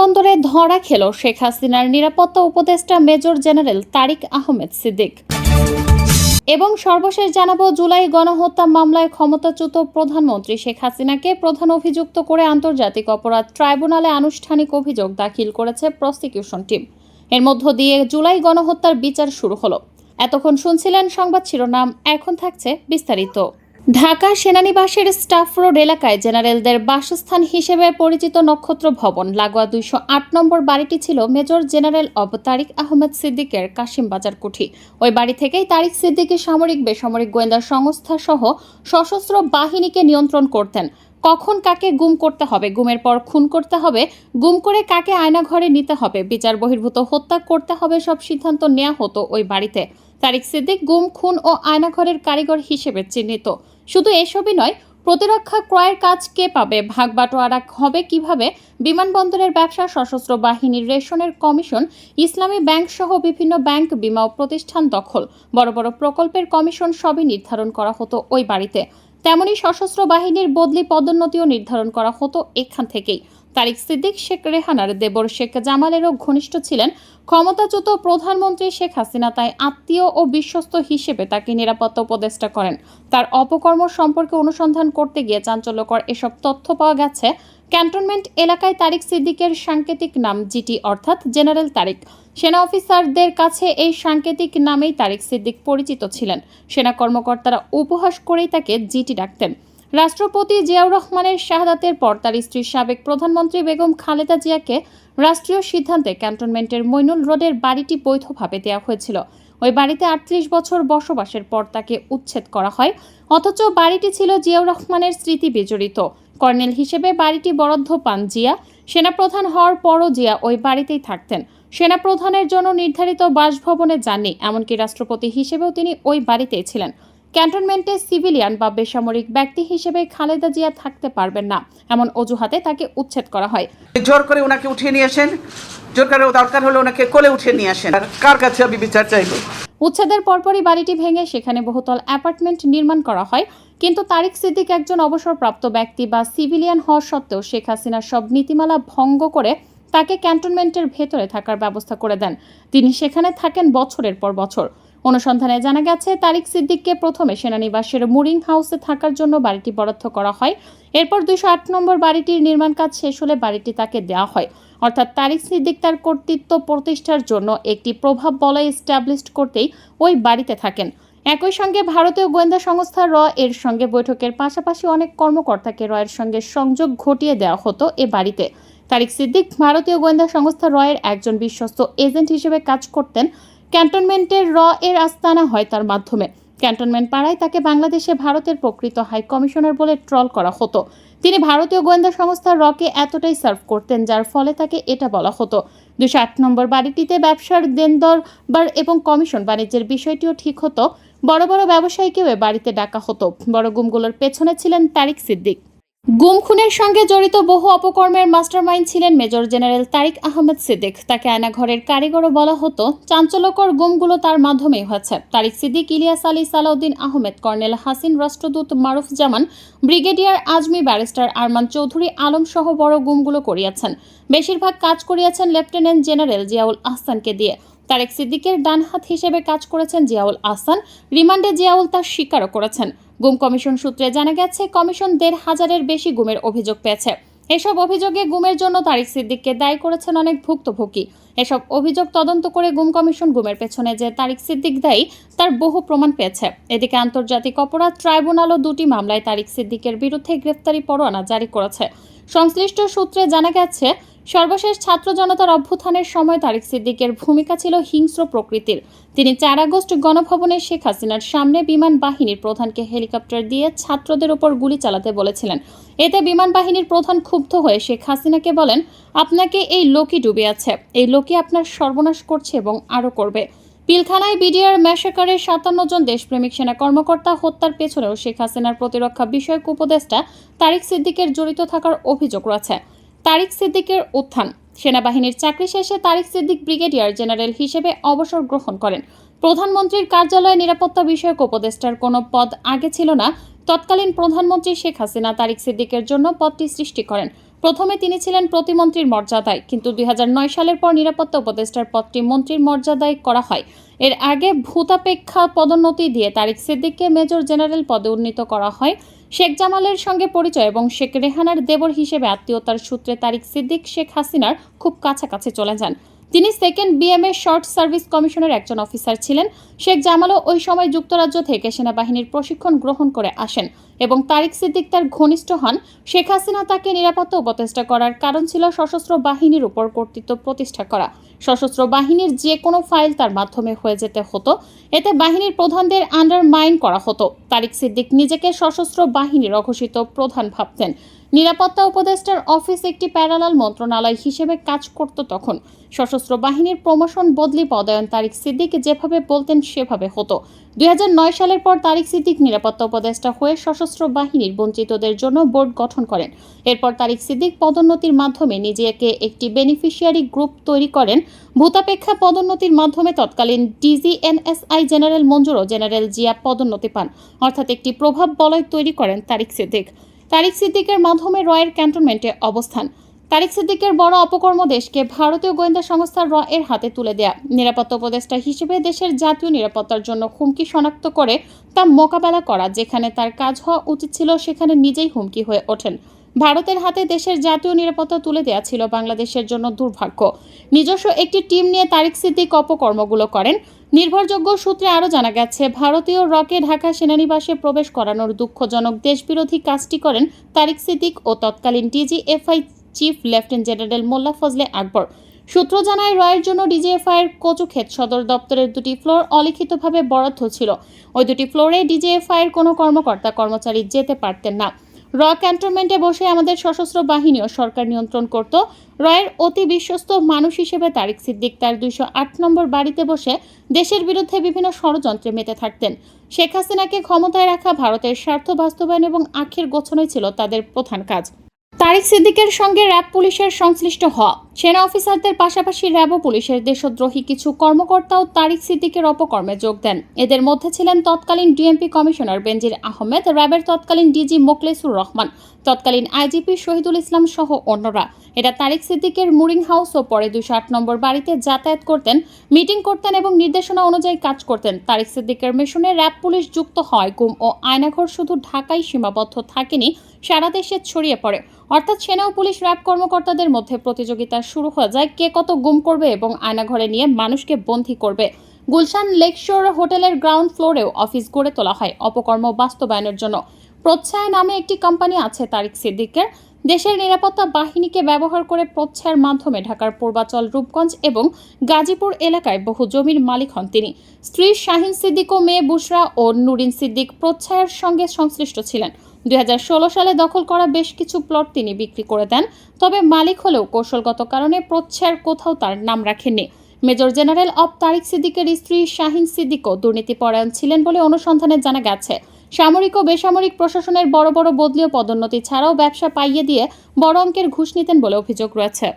বিমানবন্দরে ধরা খেল শেখ হাসিনার নিরাপত্তা উপদেষ্টা মেজর জেনারেল তারিক আহমেদ সিদ্দিক। এবং সর্বশেষ জানাব, জুলাই গণহত্যা মামলায় ক্ষমতাচ্যুত প্রধানমন্ত্রী শেখ হাসিনাকে প্রধান অভিযুক্ত করে আন্তর্জাতিক অপরাধ ট্রাইব্যুনালে আনুষ্ঠানিক অভিযোগ দাখিল করেছে প্রসিকিউশন টিম। এর মধ্য দিয়ে জুলাই গণহত্যার বিচার শুরু হলো। এতক্ষণ শুনছিলেন সংবাদ শিরোনাম, এখন থাকছে বিস্তারিত। ঢাকা সেনানিবাসের স্টাফ রোড এলাকায় জেনারেলদের বাসস্থান হিসেবে পরিচিত নক্ষত্র ভবন, লাগোয়া দুইশো আট নম্বর বাড়িটি ছিল মেজর জেনারেল অব তারিক আহমেদ সিদ্দিকের কাশিম বাজার কুঠি। ওই বাড়ি থেকেই তারিক সিদ্দিকী সামরিক, বেসামরিক গোয়েন্দা সংস্থা সহ সশস্ত্র বাহিনীকে নিয়ন্ত্রণ করতেন। কখন কাকে গুম করতে হবে, গুমের পর খুন করতে হবে, গুম করে কাকে আয়নাঘরে নিতে হবে, বিচার বহির্ভূত হত্যা করতে হবে সব সিদ্ধান্ত নেওয়া হতো ওই বাড়িতে। তারিক সিদ্দিক গুম, খুন ও আয়নাঘরের কারিগর হিসেবে চিহ্নিত। শুধু এসবই নয়, প্রতিরক্ষা ক্রয়ের কাজ কে পাবে, ভাগ বাটোয়ারা হবে কীভাবে, বিমানবন্দরের ব্যবসা, সশস্ত্র বাহিনীর রেশনের কমিশন, ইসলামী ব্যাংক সহ বিভিন্ন ব্যাংক বিমা প্রতিষ্ঠান দখল। বড় বড় প্রকল্পের কমিশন সবই নির্ধারণ করা হতো ওই বাড়িতে। তেমনি সশস্ত্র বাহিনীর বদলি পদোন্নতিও নির্ধারণ করা হতো এখান থেকেই। তারিক সিদ্দিক, শেখ রেহানার দেবর শেখ জামালেরও ঘনিষ্ঠ ছিলেন। ক্ষমতাচ্যুত প্রধানমন্ত্রী শেখ হাসিনা তাই আত্মীয় ও বিশ্বস্ত হিসেবে তাকে নিরাপত্তা উপদেষ্টা করেন। তার অপকর্ম সম্পর্কে অনুসন্ধান করতে গিয়ে চাঞ্চল্যকর এসব তথ্য পাওয়া গেছে। ক্যান্টনমেন্ট এলাকায় তারিক সিদ্দিকের সাংকেতিক নাম জিটি, অর্থাৎ জেনারেল তারিক। সেনা অফিসারদের কাছে এই সাংকেতিক নামেই তারিক সিদ্দিক পরিচিত ছিলেন। সেনা কর্মকর্তারা উপহাস করেই তাকে জিটি ডাকতেন। রাষ্ট্রপতি জিয়াউর রহমানের শাহাদাতের পর তার স্ত্রী সাবেক প্রধানমন্ত্রী বেগম খালেদা জিয়াকে রাষ্ট্রীয় সিদ্ধান্তে ক্যান্টনমেন্টের মইনুল রোডের বাড়িটি বৈধভাবে দেওয়া হয়েছিল। ওই বাড়িতে আটত্রিশ বছর বসবাসের পর তাকে উচ্ছেদ করা হয়। অথচ বাড়িটি ছিল জিয়াউর রহমানের স্মৃতি বিজড়িত। কর্নেল হিসেবে বাড়িটি বরাদ্দ পান জিয়া। সেনাপ্রধান হওয়ার পরও জিয়া ওই বাড়িতেই থাকতেন। সেনাপ্রধানের জন্য নির্ধারিত বাসভবনে যাননি, এমনকি রাষ্ট্রপতি হিসেবেও তিনি ওই বাড়িতেই ছিলেন। ক্যান্টনমেন্টে সিভিলিয়ান বা বেসামরিক ব্যক্তি হিসেবে খালেদা জিয়া থাকতে পারবেন না। এমন অজুহাতে তাকে উচ্ছেদ করা হয়। জোর করে ওনাকে উঠিয়ে নিয়ে আসেন। জোর করে দরকার হলে ওনাকে কোলে উঠিয়ে নিয়ে আসেন। আর কার কাছে আমি বিচার চাইব? উচ্ছেদের পরপরই বাড়িটি ভেঙে সেখানে বহুতল অ্যাপার্টমেন্ট নির্মাণ করা হয়। কিন্তু তারিক সিদ্দিক একজন অবসরপ্রাপ্ত ব্যক্তি বা সিভিলিয়ান হওয়া সত্ত্বেও শেখ হাসিনার সব নীতিমালা ভঙ্গ করে তাকে ক্যান্টনমেন্টের ভেতরে থাকার ব্যবস্থা করে দেন। তিনি সেখানে থাকেন বছরের পর বছর। অনুসন্ধানে জানা গেছে, তারিক সিদ্দিককে প্রথমে সেনানিবাসের মুরিং হাউসে থাকার জন্য বাড়িটি বরাদ্দ করা হয়। এরপর দুশো আট নম্বর বাড়িটির নির্মাণ কাজ শেষ হলে বাড়িটি তাকে দেওয়া হয়। অর্থাৎ তারিক সিদ্দিক তার কর্তৃত্ব প্রতিষ্ঠার জন্য একটি প্রভাব বলয় এস্টাবলিশড করতেই ওই বাড়িতে থাকেন। একই সঙ্গে ভারতীয় গোয়েন্দা সংস্থা র এর সঙ্গে বৈঠকের পাশাপাশি অনেক কর্মকর্তাকে র এর সঙ্গে সংযোগ ঘটিয়ে দেওয়া হতো এ বাড়িতে। তারিক সিদ্দিক ভারতীয় গোয়েন্দা সংস্থা র এর একজন বিশ্বস্ত এজেন্ট হিসেবে কাজ করতেন। ক্যান্টনমেন্টের র এর আস্তানা হয় তার মাধ্যমে। ক্যান্টনমেন্ট পাড়ায় তাকে বাংলাদেশে ভারতের প্রকৃত হাই কমিশনার বলে ট্রল করা হতো। তিনি ভারতীয় গোয়েন্দা সংস্থা রকে এতটাই সার্ভ করতেন, যার ফলে তাকে এটা বলা হতো। দুশো আট নম্বর বাড়িটিতে ব্যবসার দেনদরবার এবং কমিশন বাণিজ্যের বিষয়টিও ঠিক হতো। বড় বড় ব্যবসায়ীকেও বাড়িতে ডাকা হতো। বড় গুমগুলোর পেছনে ছিলেন তারিক সিদ্দিক। গুম খুনের সঙ্গে জড়িত বহু অপকর্মের মাস্টারমাইন্ড ছিলেন মেজর জেনারেল তারিক আহমেদ সিদ্দিক। তাকে আয়নাঘরের কারিগরও বলা হতো, চাঞ্চল্যকর গুমগুলো তার মাধ্যমেই হয়েছে। তারিক সিদ্দিক, ইলিয়াস আলী সালাউদ্দিন আহমেদ, কর্নেল হাসিন রাষ্ট্রদূত মারুফ জামান ব্রিগেডিয়ার আজমি ব্যারিস্টার আরমান চৌধুরী আলম সহ বড় গুমগুলো করিয়াছেন। বেশিরভাগ কাজ করিয়াছেন লেফটেন্যান্ট জেনারেল জিয়াউল আহসানকে দিয়ে। তারেক সিদ্দিকের ডান হাত হিসেবে কাজ করেছেন জিয়াউল আহসান। রিমান্ডে জিয়াউল তার স্বীকারও করেছেন। গুম কমিশন সূত্রে জানা গেছে, কমিশন দেড় হাজারের বেশি গুমের অভিযোগ পেয়েছে। এসব অভিযোগে গুমের জন্য তারিক সিদ্দিককে দায়ী করেছেন অনেক ভুক্তভোগী। এসব অভিযোগ তদন্ত করে গুম কমিশন গুমের পেছনে যে তারিক সিদ্দিক দায়ী, তার বহু প্রমাণ পেয়েছে। এদিকে আন্তর্জাতিক অপরাধ ট্রাইব্যুনালও দুটি মামলায় তারিক সিদ্দিকের বিরুদ্ধে গ্রেফতারি পরোয়ানা জারি করেছে। সংশ্লিষ্ট সূত্রে জানা গেছে সর্বশেষ ছাত্র জনতার অভ্যুত্থানের সময় তারেক সিদ্দিকের ভূমিকা ছিল হিংস্র প্রকৃতির। তিনি চার আগস্ট গণভবনে শেখ হাসিনার সামনে বিমান বাহিনীর প্রধানকে হেলিকপ্টার দিয়ে ছাত্রদের ওপর গুলি চালাতে বলেছিলেন। এতে বিমান বাহিনীর প্রধান ক্ষুব্ধ হয়ে শেখ হাসিনাকে বলেন, আপনাকে এই লোকই ডুবে আছে। এই লোকই আপনার সর্বনাশ করছে এবং আরও করবে। পিলখানায় বিডিআর ম্যাসাকারের সাতান্ন জন দেশপ্রেমিক সেনা কর্মকর্তা হত্যার পেছনেও শেখ হাসিনার প্রতিরক্ষা বিষয়ক উপদেষ্টা তারিক সিদ্দিকের জড়িত থাকার অভিযোগ রয়েছে। তারিক সিদ্দিকের উত্থান। সেনাবাহিনীর চাকরি শেষে তারিক সিদ্দিক ব্রিগেডিয়ার জেনারেল হিসেবে অবসর গ্রহণ করেন। প্রধানমন্ত্রীর কার্যালয়ে নিরাপত্তা বিষয়ক উপদেষ্টার কোনো পদ আগে ছিল না। তৎকালীন প্রধানমন্ত্রী শেখ হাসিনা তারিক সিদ্দিকের জন্য পদটি সৃষ্টি করেন। প্রথমে তিনি ছিলেন প্রতিমন্ত্রীর মর্যাদায়, কিন্তু দুই হাজার নয় সালের পর নিরাপত্তা উপদেষ্টার পদটি মন্ত্রীর মর্যাদায় করা হয়। এর আগে ভূতাপেক্ষা পদোন্নতি দিয়ে তারিক সিদ্দিককে মেজর জেনারেল পদে উন্নীত করা হয়। শেখ জামালের সঙ্গে পরিচয় এবং শেখ রেহানার দেবর হিসেবে আত্মীয়তার সূত্রে তারিক সিদ্দিক শেখ হাসিনার খুব কাছাকাছি চলে যান। তিনি সেকেন্ড বিএমএ শর্ট সার্ভিস কমিশনের একজন অফিসার ছিলেন। শেখ জামালও ওই সময় যুক্তরাজ্য থেকে সেনাবাহিনীর প্রশিক্ষণ গ্রহণ করে আসেন। এবং তারিক সিদ্দিক তার ঘনিষ্ঠ হন, শেখ হাসিনা তাকে নিরাপত্তা উপদেষ্টা করার কারণ ছিল সশস্ত্র বাহিনীর উপর কর্তৃত্ব প্রতিষ্ঠা করা। সশস্ত্র বাহিনীর যে কোনো ফাইল তার মাধ্যমে হয়ে যেতে হতো। এতে বাহিনীর প্রধানদের আন্ডারমাইন করা হতো। তারিক সিদ্দিক নিজেকে সশস্ত্র বাহিনীর অঘোষিত প্রধান ভাবতেন। নিরাপত্তা উপদেষ্টার অফিস একটি প্যারালাল মন্ত্রণালয় হিসেবে কাজ করত তখন। সশস্ত্র বাহিনীর প্রমোশন, বদলি, পদায়ন তারিক সিদ্দিক যেভাবে বলতেন সেভাবে হতো। দুই হাজার নয় সালের পর তারিক সিদ্দিক নিরাপত্তা উপদেষ্টা হয়ে সশস্ত্র বাহিনীর বঞ্চিতদের জন্য বোর্ড গঠন করেন। এরপর তারিক সিদ্দিক পদোন্নতির মাধ্যমে নিজেকে একটি বেনিফিশিয়ারি গ্রুপ তৈরি করেন। ভূতাপেক্ষা পদোন্নতির মাধ্যমে তৎকালীন ডিজিএনএসআই জেনারেল মঞ্জুর ও জেনারেল জিয়া পদোন্নতি পান, অর্থাৎ একটি প্রভাব বলয় তৈরি করেন তারিক সিদ্দিক। তারিক সিদ্দিকের মাধ্যমে রয়ের ক্যান্টনমেন্টে অবস্থান। তারিক সিদ্দিকের বড় অপকর্ম দেশকে ভারতীয় গোয়েন্দা সংস্থা র এর হাতে তুলে দেয়া। নিরাপত্তা উপদেষ্টা হিসেবে দেশের জাতীয় নিরাপত্তার জন্য হুমকি শনাক্ত করে তা মোকাবেলা করা, যেখানে তার কাজ হওয়া উচিত ছিল সেখানে নিজেই হুমকি হয়ে ওঠেন। ভারতের হাতে দেশের জাতীয় নিরাপত্তা তুলে দেওয়া ছিল বাংলাদেশের জন্য দুর্ভাগ্য। নিজস্ব একটি টিম নিয়ে তারিক সিদ্দিক অপকর্মগুলো করেন। নির্ভরযোগ্য সূত্রে আরও জানা গেছে, ভারতীয় রকে ঢাকা সেনানিবাসে প্রবেশ করানোর দুঃখজনক দেশবিরোধী কাজটি করেন তারিক সিদ্দিক ও তৎকালীন DGFI chief lieutenant general Mollah Fazle Akbar. সূত্র জানায়, রয়ের জন্য ডিজিএফআইয়ের কচুক্ষেত সদর দপ্তরের দুটি ফ্লোর অলিখিতভাবে বরাদ্দ ছিল। ওই দুটি ফ্লোরে ডিজিএফআইয়ের কোনো কর্মকর্তা, কর্মচারী যেতে পারতেন না। র ক্যান্টনমেন্টে বসে আমাদের সশস্ত্র বাহিনীও সরকার নিয়ন্ত্রণ করত। রয়ের অতি বিশ্বস্ত মানুষ হিসেবে তারিক সিদ্দিক তার দুইশো আট নম্বর বাড়িতে বসে দেশের বিরুদ্ধে বিভিন্ন ষড়যন্ত্রে মেতে থাকতেন। শেখ হাসিনাকে ক্ষমতায় রাখা ভারতের স্বার্থ বাস্তবায়ন এবং আখের গোছনই ছিল তাদের প্রধান কাজ। তারিক সিদ্দিকের সঙ্গে র্যাব পুলিশের সংশ্লিষ্ট হওয়া। সেনা অফিসারদের পাশাপাশি র্যাব পুলিশের দেশদ্রোহী কিছু কর্মকর্তাও তারিক সিদ্দিকের অপকর্মে যোগ দেন। এদের মধ্যে ছিলেন তৎকালীন ডিএমপি কমিশনার বেনজির আহমেদ, র্যাবের তৎকালীন ডিজি মোকলেসুর রহমান, তৎকালীন আইজিপি শহীদুল ইসলাম সহ অন্যরা। এরা তারিক সিদ্দিকের মুরিং হাউস ও পরে দুশো আট নম্বর বাড়িতে যাতায়াত করতেন, মিটিং করতেন এবং নির্দেশনা অনুযায়ী কাজ করতেন। তারিক সিদ্দিকের মিশনে র্যাব পুলিশ যুক্ত হয়, গুম ও আয়নাঘর শুধু ঢাকায় সীমাবদ্ধ থাকেনি, সারা দেশে ছড়িয়ে পড়ে। অর্থাৎ সেনা ও পুলিশ র্যাব কর্মকর্তাদের মধ্যে প্রতিযোগিতা শুরু হয়ে যায় কে কত গুম করবে এবং আয়নাঘরে নিয়ে মানুষকে বন্দী করবে। গুলশান লেকশোর হোটেলের গ্রাউন্ড ফ্লোরেও অফিস গড়ে তোলা হয় অপকর্ম বাস্তবায়নের জন্য। প্রচ্ছায় নামে একটি কোম্পানি আছে তারিক সিদ্দিকের। দেশের নিরাপত্তা বাহিনীকে ব্যবহার করে প্রচ্ছায়ের মাধ্যমে ঢাকার পূর্বাচল রূপগঞ্জ এবং গাজীপুর এলাকায় বহু জমির মালিক হন তিনি। স্ত্রী শাহিন সিদ্দিক ও মেয়ে বুশরা ও নুরিন সিদ্দিক প্রচ্ছায়ের সঙ্গে সংশ্লিষ্ট ছিলেন। দুই হাজার ষোলো সালে দখল করা বেশ কিছু প্লট তিনি বিক্রি করে দেন, তবে মালিক হলেও কৌশলগত কারণে প্রচ্ছার কোথাও তার নাম রাখেননি। মেজর জেনারেল অব তারিক সিদ্দিকের স্ত্রী শাহিন সিদ্দিকও দুর্নীতিপরায়ণ ছিলেন বলে অনুসন্ধানে জানা গেছে। সামরিক ও বেসামরিক প্রশাসনের বড় বড় বদলীয় পদোন্নতি ছাড়াও ব্যবসা পাইয়ে দিয়ে বড় অঙ্কের ঘুষ নিতেন বলে অভিযোগ রয়েছে।